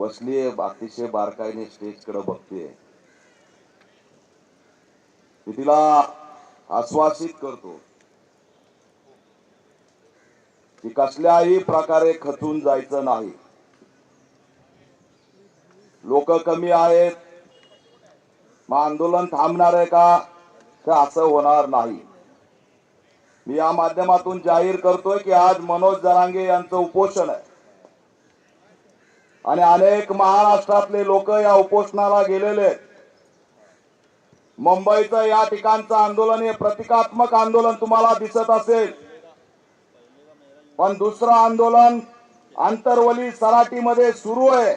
बसलीये अतिशय बारकाईने स्टेजकडे बघते मी तिला आश्वासित करतो की कसल्याही प्रकारे खचून जायचं नाही. लोक कमी आहेत. मग आंदोलन थांबणार आहे का? तर असं होणार नाही. मी या माध्यमातून जाहीर करतोय की आज मनोज जरांगे यांचं उपोषण आहे. आणि अनेक महाराष्ट्रातले लोक या उपोषणाला गेलेले आहेत. मुंबईचं या ठिकाणचं आंदोलन हे प्रतिकात्मक आंदोलन तुम्हाला दिसत असेल. पण दुसरं आंदोलन आंतरवली सराटीमध्ये सुरू आहे.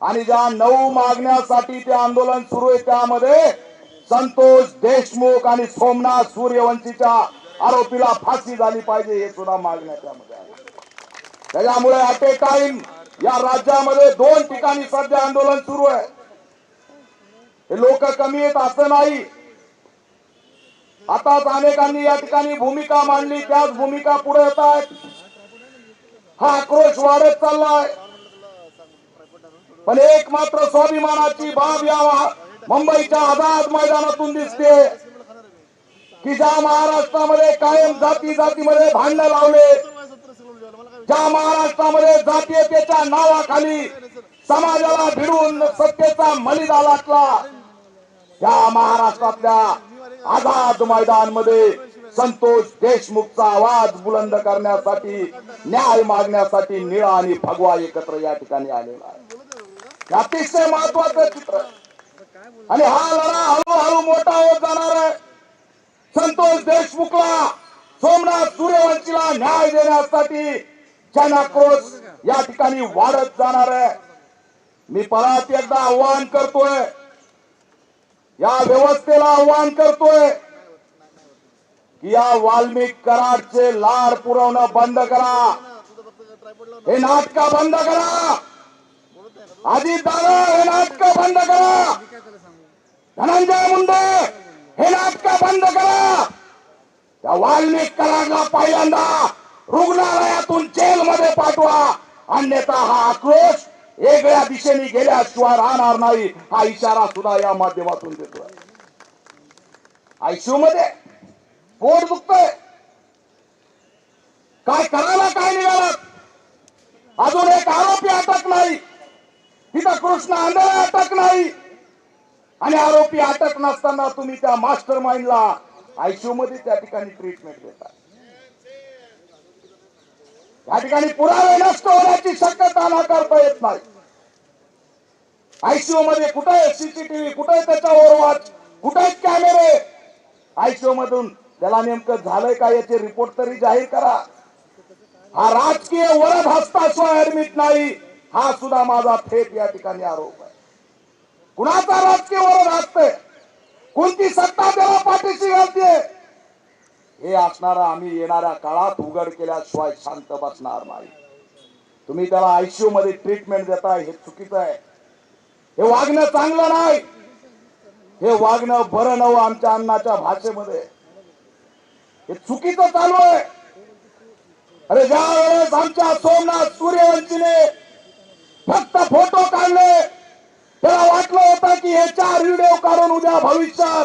आणि ज्या नऊ मागण्यासाठी ते आंदोलन सुरू आहे त्यामध्ये संतोष देशमुख आणि सोमनाथ सूर्यवंशीच्या आरोपीला फाशी झाली पाहिजे हे सुद्धा मागण्या त्यामध्ये आहे. त्याच्यामुळे ऍट ए टाइम या राज्यामध्ये दोन ठिकाणी सध्या आंदोलन सुरू आहे. हे लोक कमी येत असं नाही. आताच अनेकांनी या ठिकाणी भूमिका मांडली त्याच भूमिका पुढे येत आहेत. हा आक्रोश वाढत चाललाय. पण एक मात्र स्वाभिमानाची बाब यावा मुंबईच्या आझाद मैदानातून दिसते. की ज्या महाराष्ट्रामध्ये कायम जाती जातीमध्ये भांडण लावले ज्या महाराष्ट्रामध्ये जातीयतेच्या नावाखाली समाजाला भिडून सत्तेचा मलिदा लाटला या महाराष्ट्रातल्या आझाद मैदानमध्ये संतोष देशमुखचा आवाज बुलंद करण्यासाठी न्याय मागण्यासाठी निळा आणि भगवा एकत्र या ठिकाणी आलेला आहे. अतिशय महत्वाचं चित्र आणि हा लढा हळूहळू मोठा होत जाणार आहे. संतोष देशमुखला सोमनाथ सूर्यवंशीला न्याय देण्यासाठी जनाक्रोश या ठिकाणी वाढत जाणार आहे. मी परत एकदा आव्हान करतोय. या व्यवस्थेला आव्हान करतोय की या वाल्मिक कराडचे लाड पुरवणं बंद करा. हे नाटक बंद करा. आधी दादा हे नाटक बंद करा. धनंजय मुंडे हे नाटक बंद करा. त्या वाल्मिक कराडला पहिल्यांदा रुग्णालयातून जेलमध्ये पाठवा. अन्यथा हा आक्रोश वेगळ्या दिशेने गेल्याशिवाय राहणार नाही. हा इशारा सुद्धा या माध्यमातून देतोय. आयसीयू मध्ये पोट दुखतोय? काय करायला काय निघालात अजून एक आरोपी अटक नाही. तिथं कृष्ण आंधळे अटक नाही. आणि आरोपी अटक नसताना तुम्ही त्या मास्टर माइंडला आयसीयू मध्ये त्या ठिकाणी ट्रीटमेंट देता या ठिकाणी पुरावे नष्ट होण्याची शक्यता नाकारता येत नाही. आयसीओ मध्ये कुठे आहे सीसीटीव्ही कुठे त्याचा ओरवाच कुठे कॅमेरे आयसीओ मधून त्याला नेमकं झालंय का याचे रिपोर्ट तरी जाहीर करा. हा राजकीय वरद हस्ताशिवाय ऍडमिट नाही हा सुद्धा माझा थेट या ठिकाणी आरोप आहे. कुणाचा राजकीय वरद असतंय कोणती सत्ता त्याला पाठीशी घालते? हे असणारा आम्ही येणाऱ्या काळात उघड केल्याशिवाय शांत बसणार नाही. तुम्ही त्याला आयसीयू मध्ये ट्रीटमेंट देताय हे चुकीचं आहे. हे वागणं चांगलं नाही. हे वागणं बरं नव आमच्या अन्नाच्या भाषेमध्ये. हे चुकीचं चालू आहे. अरे ज्या वेळेस आमच्या सोमनाथ सूर्यवंशीने फक्त फोटो काढले त्याला वाटलं होतं की हे चार व्हिडिओ काढून उद्या भविष्यात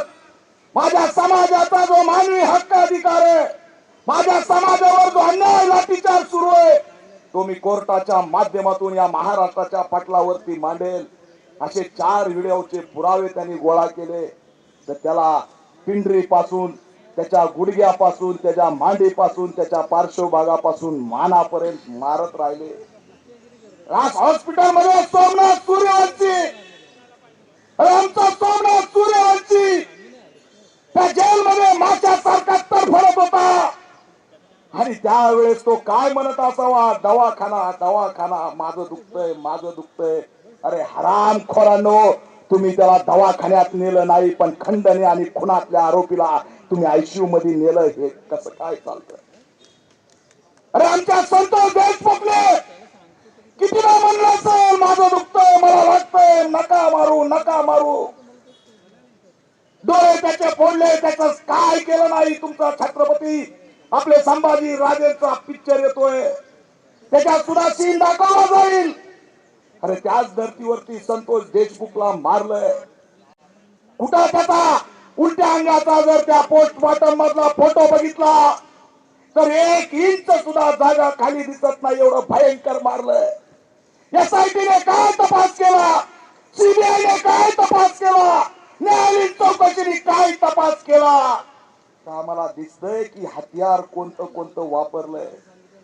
माझ्या समाजाचा जो मानवी हक्क अधिकार आहे माझ्या समाजावर जो अन्याय लाठीचार सुरू आहे तो मी कोर्टाच्या माध्यमातून या महाराष्ट्राच्या पटलावरती मांडेल. असे चार व्हिडिओचे पुरावे त्यांनी गोळा केले. तर त्याला पिंडरी पासून त्याच्या गुडघ्यापासून त्याच्या मांडीपासून त्याच्या पार्श्वभागापासून मानापर्यंत मारत राहिले. राज हॉस्पिटलमध्ये सोमनाथ सूर्यवंशी! आमचा सोमनाथ सूर्यवंशी! त्या जेलमध्ये तर म्हणत होता. आणि त्यावेळेस तो काय म्हणत असावा? दवाखाना दवाखाना माझं दुखतंय माझं दुखतंय. अरे हराम खोरांनो तुम्ही त्याला दवाखान्यात नेलं नाही पण खंडने आणि खुनातल्या आरोपीला तुम्ही आयसीयू मध्ये नेलं हे कसं काय चालतं अरे आमच्या संतोष देशमुखने कितीला म्हणलं असेल माझं दुखतंय मला वाटतंय नका मारू नका मारू. डोळे त्याचे फोडले त्याचं काय केलं नाही तुमचा छत्रपती? आपले संभाजी राजेंचा पिक्चर येतोय. त्याच्यात सुद्धा सीन दाखवला जाईल. अरे त्याच धर्तीवरती संतोष देशमुखला मारलंय. कुठं त्याचा? उलट्या अंगाचा जर त्या पोस्टमॉर्टम मधला फोटो बघितला तर एक इंच सुद्धा जागा खाली दिसत नाही एवढं भयंकर मारलंय. एसआयटीने काय तपास केला? सीबीआयने काय तपास केला? न्यायालयीन चौकशीने काय तपास केला? तर आम्हाला दिसतंय की हत्यार कोणतं कोणतं वापरलंय.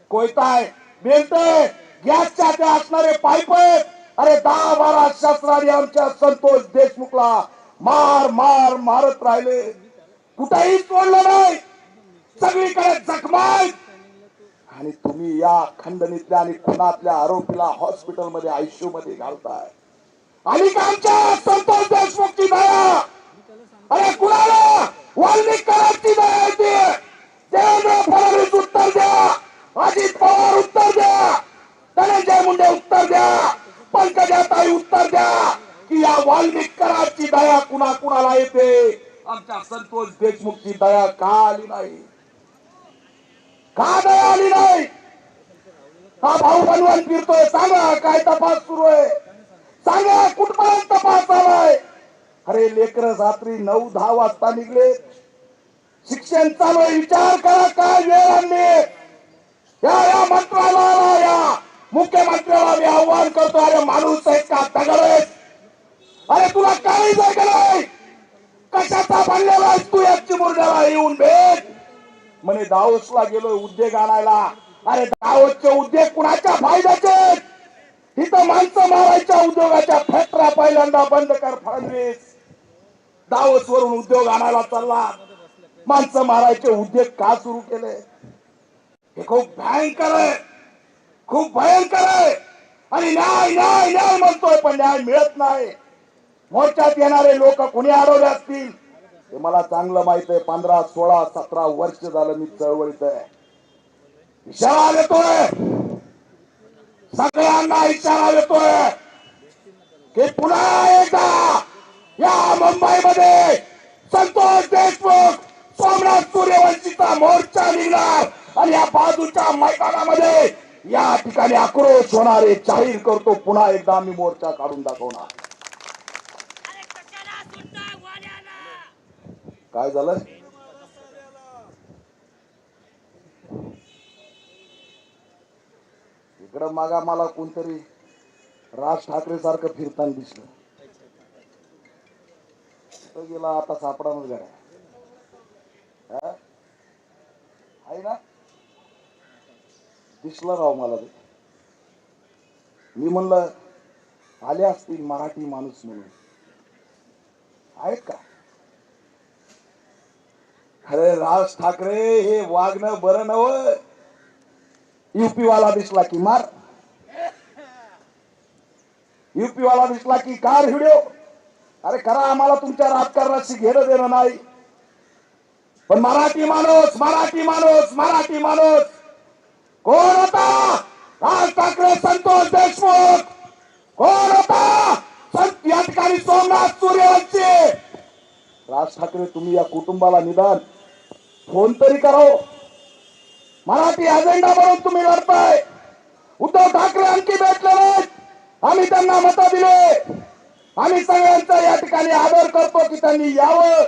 कोयताय बेलतय गॅसच्या त्या असणारे पाईप आहेत. अरे दहा बारा शस्त्रारी आमच्या संतोष देशमुखला मार मार मारत राहिले. कुठेही सोडलं नाही. सगळीकडे जखमाय आणि तुम्ही या खंडणीतल्या आणि खुनातल्या आरोपीला हॉस्पिटलमध्ये आयसीयू मध्ये घालताय. आणि आमच्या संतोष देशमुखची दया अरे कुणाला? वाल्मिक कराची दया येते देवेंद्र फडणवीस उत्तर द्या. अजित पवार उत्तर द्या. धनंजय मुंडे उत्तर द्या. पंकजाताई उत्तर द्या. की या वाल्मिक दया कुणा कुणाला येते? आमच्या संतोष देशमुखची दया का आली नाही? का दया आली नाही? हा भाऊ बनवून फिरतोय. सांगा काय तपास सुरू आहे? सांगा कुठपर्यंत तपास आलाय अरे लेकर रात्री नऊ दहा वाजता निघले. शिक्षण चालू विचार करा काय वेळ आणली? या या मंत्रालयाला या. मुख्यमंत्र्याला मी आव्हान करतो. अरे माणूस आहे का? दगड अरे तुला काही जागा कशाचा बनलेला तू? या चिमुरड्याला येऊन भेट. म्हणे दावसला गेलोय उद्योग आणायला. अरे दावतचे उद्योग कुणाच्या फायद्याचे इथं माणसं मारायच्या उद्योगाच्या फॅक्टऱ्या पहिल्यांदा बंद कर फडणवीस. दावस वरून उद्योग आणायला चालला. माणसं मारायचे उद्योग का सुरू केले? हे खूप भयंकर आहे. खूप भयंकर आहे. आणि न्याय न्याय न्याय म्हणतोय पण न्याय मिळत नाही. मोर्चात येणारे लोक कुणी अडवले असतील? हे मला चांगलं माहीत आहे. पंधरा सोळा सतरा वर्ष झालं मी चळवळीत आहे. इशारा देतोय. सगळ्यांना इशारा देतोय. की पुन्हा एकदा या मुंबईमध्ये संतोष देशमुख सोमनाथ सूर्यवंशीचा मोर्चा निघणार आणि या बाजूच्या मैदानामध्ये या ठिकाणी आक्रोश होणारे जाहीर करतो. पुन्हा एकदा मी मोर्चा काढून दाखवणार. काय झालं? इकडं मागा मला कोणतरी राज ठाकरे सारखं फिरताना दिसलं. तो गेला आता सापडानच गाड्या हा? आहे ना? दिसलं राव मला ते. मी म्हणलं आले असतील मराठी माणूस म्हणून. आहेत का? अरे राज ठाकरे हे वागणं बरं नव युपी वाला दिसला की मार. युपी वाला दिसला की कार व्हिडिओ. अरे खरा आम्हाला तुमच्या राजकारणाशी घेणं देणं नाही. पण मराठी माणूस मराठी माणूस मराठी माणूस. कोण होता? राज ठाकरे संतोष देशमुख. कोण होता? संत या ठिकाणी सोमनाथ सूर्यवंशी राज ठाकरे तुम्ही या कुटुंबाला निदान फोन तरी करो हो. मराठी अजेंडा म्हणून तुम्ही लढताय. उद्धव ठाकरे आणखी भेटले नाहीत. आम्ही त्यांना मत दिले. आम्ही सगळ्यांचा या ठिकाणी आदर करतो की त्यांनी यावं.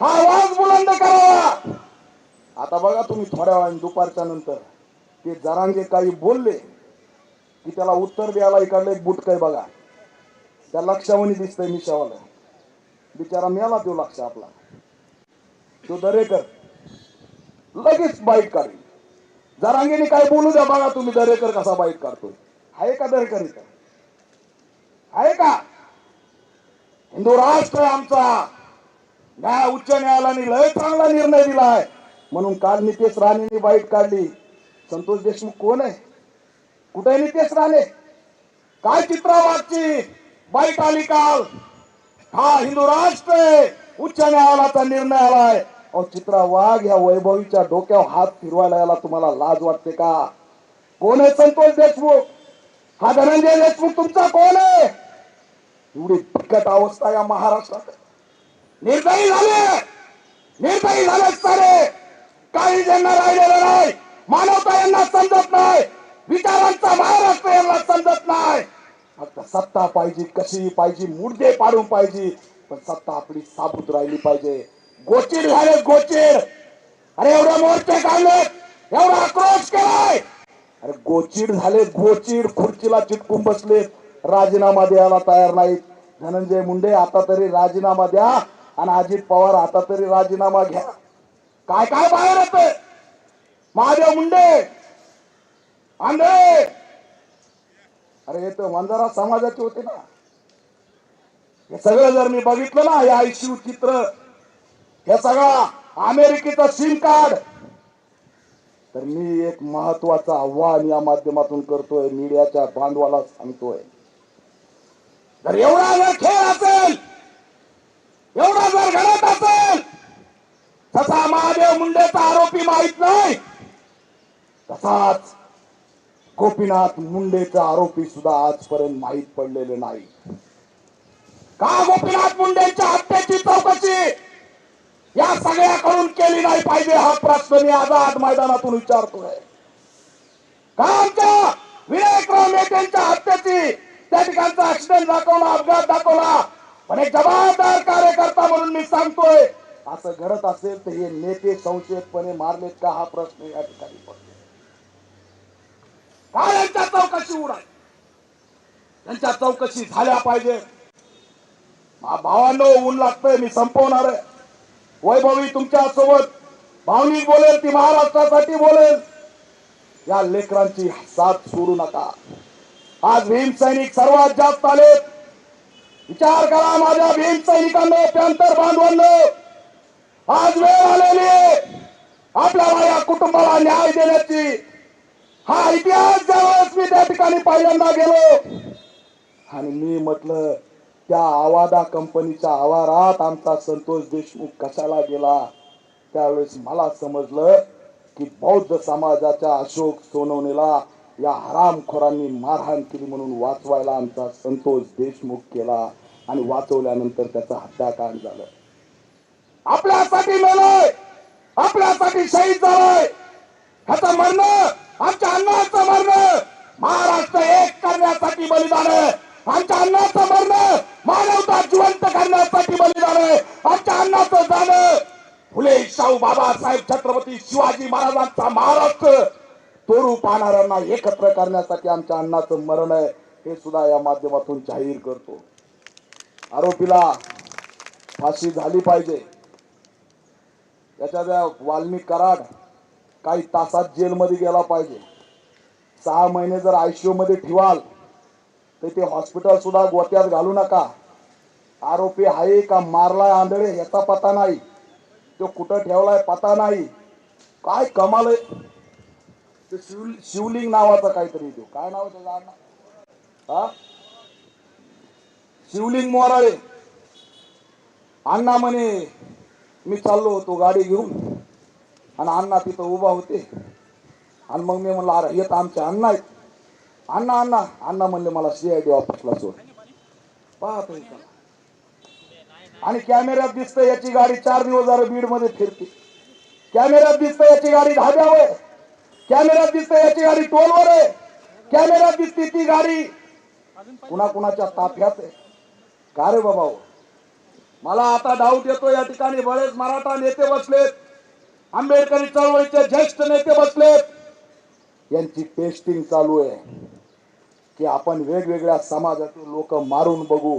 हा आवाज बुलंद करावा. आता बघा तुम्ही थोड्या वेळाने दुपारच्या नंतर. ते जरांगे काही बोलले की त्याला उत्तर द्यायला इकडलं एक बुटकय बघा. त्या लक्षावणी दिसतंय मिशावाला. बिचारा मिळाला तो लक्ष आपला. तो दरेकर. लगेच बाईट काढेल. जरांगेने काय बोलू द्या बघा तुम्ही दरेकर कसा बाईट काढतोय. आहे का दरेकर इथं? आहे का? हिंदू राष्ट्र आमचा. न्याय उच्च न्यायालयाने लय चांगला निर्णय दिलाय. म्हणून काल नितेश राणेंनी वाईट काढली. संतोष देशमुख कोण आहे? कुठे नितेश राणे? काय चित्रामागची बाईट आली काल. हा हिंदू राष्ट्र उच्च न्यायालयाचा निर्णय आलाय. अहो चित्रा वाघ या वैभवीच्या डोक्यावर हात फिरवायला याला तुम्हाला लाज वाटते का? कोण आहे संतोष देशमुख? हा धनंजय देशमुख तुमचा कोण आहे? एवढी बिकट अवस्था या महाराष्ट्रात निर्दयी झाले. निर्दयी झालेच सारे. काही ज्यांना राहिलेलं नाही मानवता यांना समजत नाही विचारांचा महाराष्ट्र यांना समजत नाही. फक्त सत्ता पाहिजे कशी पाहिजे मुर्दे पाडून पाहिजे पण सत्ता आपली साबूत राहिली पाहिजे. गोचीर झाले गोचीर. अरे एवढे मोर्चे काढले एवढा आक्रोश केलाय. अरे गोचीर झाले गोचीर खुर्चीला चिटकून बसले राजीनामा द्यायला तयार नाहीत. धनंजय मुंडे आता तरी राजीनामा द्या आणि अजित पवार आता तरी राजीनामा घ्या. काय काय बाहेर येत महादेव मुंडे! आंधळे! अरे हे तर वंजारा समाजाचे होते ना. हे सगळं जर मी बघितलं ना या आयसीयू चित्र हे सगळं अमेरिकेचं सिम कार्ड तर मी एक महत्वाचं आव्हान या माध्यमातून करतोय मीडियाच्या बांधवाला सांगतोय. जर एवढा जर खेळ असेल एवढा जर घडत असेल तसा महादेव मुंडेचा आरोपी माहीत नाही. तसाच गोपीनाथ मुंडेचा आरोपी सुद्धा आजपर्यंत माहीत पडलेले नाही. का गोपीनाथ मुंडेच्या हत्येची चौकशी या सगळ्याकडून केली नाही पाहिजे हा प्रश्न मी आझाद मैदानातून विचारतोय. का आमच्या विनायकराव नेत्यांच्या हत्येची त्या ठिकाणचा ऍक्सिडेंट दाखवला अपघात दाखवला. पण एक जबाबदार कार्यकर्ता म्हणून मी सांगतोय असं घडत असेल तर हे नेते संशयितपणे मारलेत का हा प्रश्न या ठिकाणी पडतो काय यांच्या चौकशी उडाय त्यांच्या चौकशी झाल्या पाहिजे. भावांनो ऊन लागतंय मी संपवणार आहे. वैभवी तुमच्यासोबत भावनिक बोलेल ती महाराष्ट्रासाठी बोलेल. या लेकरांची साथ सोडू नका. आज भीम सैनिक सर्वात जास्त आलेत. विचार करा माझ्या भीम सैनिकांनो प्यांतर बांधवांनो. आज वेळ आलेली आहे. आपल्याला या कुटुंबाला न्याय देण्याची. हा इतिहास ज्यावेळेस मी त्या ठिकाणी पहिल्यांदा गेलो. आणि मी म्हटलं त्या आवादा कंपनीच्या आवारात आमचा संतोष देशमुख कशाला गेला? त्यावेळेस मला समजलं की बौद्ध समाजाच्या अशोक सोनवणेला या हरामखोरांनी मारहाण केली म्हणून वाचवायला आमचा संतोष देशमुख केला आणि वाचवल्यानंतर त्याचं हत्याकांड झालं. आपल्यासाठी मेलोय आपल्यासाठी शहीद झालोय. ह्याचं मरणं आमच्या अन्नाचं मरणं महाराष्ट्र एक करण्यासाठी बलिदान आहे. आमच्या अन्नाचं मरणं मानवता जिवंत करण्यासाठी बलिदान आहे. आमच्या अन्नाचं जाणं फुले शाहू बाबासाहेब छत्रपती शिवाजी महाराजांचा महाराष्ट्र तोरू पाहणाऱ्यांना एकत्र करण्यासाठी आमच्या अन्नाचं मरण आहे हे सुद्धा या माध्यमातून जाहीर करतो. आरोपीला फाशी झाली पाहिजे. याच्या वाल्मिक कराड काही तासात जेलमध्ये गेला पाहिजे. सहा महिने जर आयसीयू मध्ये ठेवाल तर ते हॉस्पिटल सुद्धा गोत्यात घालू नका. आरोपी आहे का मारलाय आंधळे याचा पता नाही. तो कुठं ठेवलाय पता नाही. काय कमाल आहे. ते शिव शिवलिंग नावाचा काहीतरी तो काय नाव आहे त्याचं हा? शिवलिंग मोराळे. अण्णा म्हणे मी चाललो होतो गाडी घेऊन आणि अण्णा तिथं उभा होते. आणि मग मी म्हणलं अरे येत आमचे अण्णा आहेत. अण्णा अण्णा. अण्णा म्हणले मला सीआयडी ऑफिसला सोड. पाहतो आणि कॅमेऱ्यात दिसतं याची गाडी चार दिवस झालं बीडमध्ये फिरते. कॅमेऱ्यात दिसतं याची गाडी धाब्यावर. कॅमेऱ्यात दिसते याची गाडी टोलवर आहे. कॅमेऱ्यात दिसते ती गाडी. कुणा कुणाच्या ताफ्यात आहे. का रे बाबा हो? मला आता डाऊट येतो या ठिकाणी. बरेच मराठा नेते बसलेत. आंबेडकरी चळवळीचे ज्येष्ठ नेते बसलेत. यांची टेस्टिंग चालू आहे. की आपण वेगवेगळ्या समाजातील लोक मारून बघू.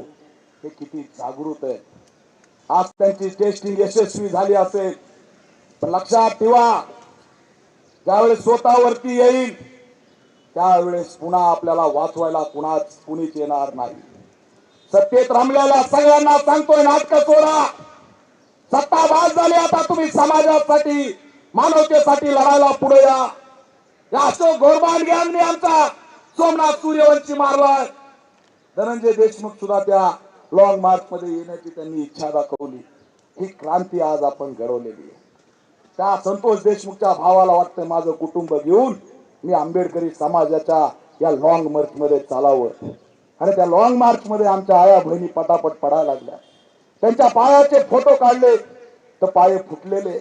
हे किती जागृत आहे. आज त्यांची टेस्टिंग यशस्वी झाली असेल. पण लक्षात ठेवा. ज्यावेळेस स्वतःवरती येईल त्यावेळेस पुन्हा आपल्याला वाचवायला कुणाच कुणीच येणार नाही. सत्तेत रमलेल्या सगळ्यांना सांगतोय नाटक सोडा. सत्ता बाद झाली आता तुम्ही समाजासाठी मानवतेसाठी लढायला पुढे या. अशोक घोरबान आमचा सोमनाथ सूर्यवंशी मारलाय धनंजय देशमुख सुद्धा त्या लॉंग मार्च मध्ये येण्याची त्यांनी इच्छा दाखवली. ही क्रांती आज आपण घडवलेली आहे. त्या संतोष देशमुखच्या भावाला वाटतं माझं कुटुंब घेऊन मी आंबेडकरी समाजाच्या या लॉंग मार्च मध्ये चालावं. आणि त्या लॉंग मार्च मध्ये आमच्या आया बहिणी पटापट पडायला लागल्या. त्यांच्या पायाचे फोटो काढले तर पाय फुटलेले.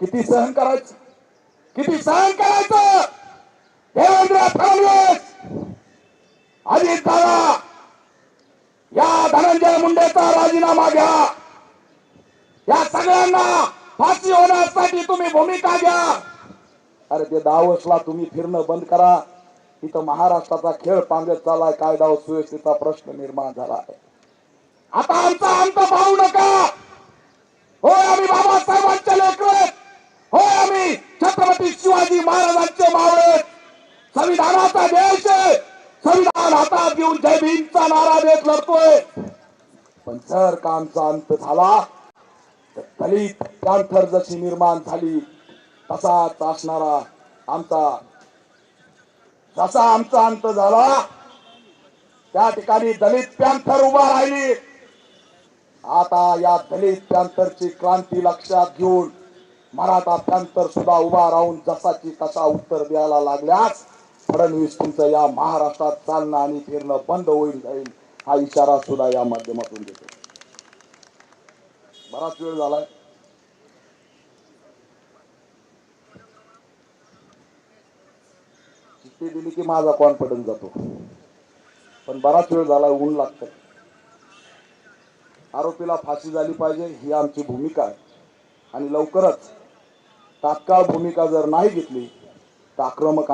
किती सहन करायचं? किती सहन करायचं? देवेंद्र फडणवीस! अजित दादा! या धनंजय मुंडेचा राजीनामा घ्या. या सगळ्यांना फाशी होण्यासाठी तुम्ही भूमिका घ्या. अरे ते दावसला तुम्ही फिरणं बंद करा. इथं महाराष्ट्राचा खेळ पांगत चालाय कायदा व सुव्यवस्थेचा प्रश्न निर्माण झाला आहे आता आमचा अंत पाहू नका. होय आम्ही बाबासाहेबांचे लेकर होय आम्ही छत्रपती शिवाजी महाराजांचे मावळे संविधानाचा देश संविधान हातात घेऊन जय भीमचा नारा देत लढतोय. पण सर का आमचा अंत झाला दलित पॅन्थर जशी निर्माण झाली. तसाच असणारा आमचा जसा आमचा अंत झाला त्या ठिकाणी दलित पॅन्थर उभा राहिली. आता या दलित पॅन्थरची क्रांती लक्षात घेऊन मराठा पॅन्थर सुद्धा उभा राहून जसाची तसा उत्तर द्यायला लागल्यास फडणवीस तुमचं या महाराष्ट्रात चालणं आणि फिरणं बंद होईल जाईल हा इशारा सुद्धा या माध्यमातून देतो. बराच वेळ झालाय. चिठ्ठी दिली की माझा कॉन्फिडन्स जातो. पण बराच वेळ झाला ऊन लागतं आरोपीला फाशी झाली पाहिजे ही आमची भूमिका आहे. आणि लवकरच तात्काळ भूमिका जर नाही घेतली तर आक्रमक